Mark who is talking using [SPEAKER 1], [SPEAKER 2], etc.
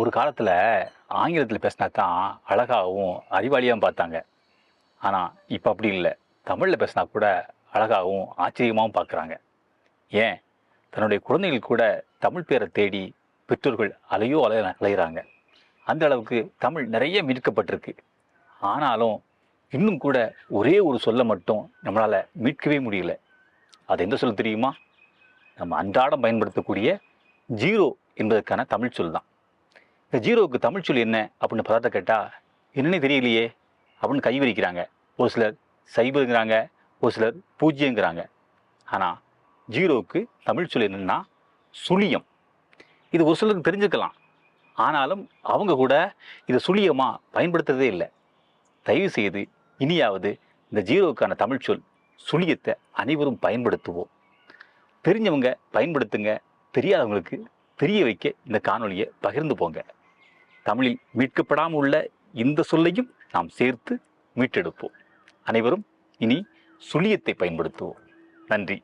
[SPEAKER 1] ஒரு காலத்தில் ஆங்கிலத்தில் பேசினா தான் அழகாகவும் அறிவாளியாகவும் பார்த்தாங்க. ஆனால் இப்போ அப்படி இல்லை. தமிழில் பேசினா கூட அழகாகவும் ஆச்சரியமாகவும் பார்க்குறாங்க. ஏன்? தன்னுடைய குழந்தைகள் கூட தமிழ் பேரை தேடி பெற்றோர்கள் அலையோ அலைய அலைகிறாங்க அந்த அளவுக்கு தமிழ் நிறைய மீட்கப்பட்டிருக்கு. ஆனாலும் இன்னும் கூட ஒரே ஒரு சொல்லை மட்டும் நம்மளால் மீட்கவே முடியல. அது எந்த சொல் தெரியுமா? நம்ம அன்றாடம் பயன்படுத்தக்கூடிய ஜீரோ என்பதற்கான தமிழ் சொல் தான் இந்த ஜீரோவுக்கு தமிழ் சொல் என்ன அப்படின்னு பதார்த்த கேட்டால் என்னன்னே தெரியலையே அப்படின்னு கை விரிக்கிறாங்க. ஒரு சிலர் சைபருங்கிறாங்க ஒரு சிலர் பூஜ்ஜியங்கிறாங்க ஆனால் ஜீரோவுக்கு தமிழ் சொல் என்னன்னா சுழியம். இது ஒரு சிலருக்கு தெரிஞ்சுக்கலாம். ஆனாலும் அவங்க கூட இதை சுழியமாக பயன்படுத்துறதே இல்லை. தயவு செய்து இனியாவது இந்த ஜீரோவுக்கான தமிழ் சொல் சுழியத்தை அனைவரும் பயன்படுத்துவோம். தெரிஞ்சவங்க பயன்படுத்துங்க தெரியாதவங்களுக்கு தெரிய வைக்க இந்த காணொலியை பகிர்ந்து போங்க. தமிழில் மீட்கப்படாமல் உள்ள இந்த சொல்லையும் நாம் சேர்த்து மீட்டெடுப்போம். அனைவரும் இனி சுழியத்தை பயன்படுத்துவோம். நன்றி.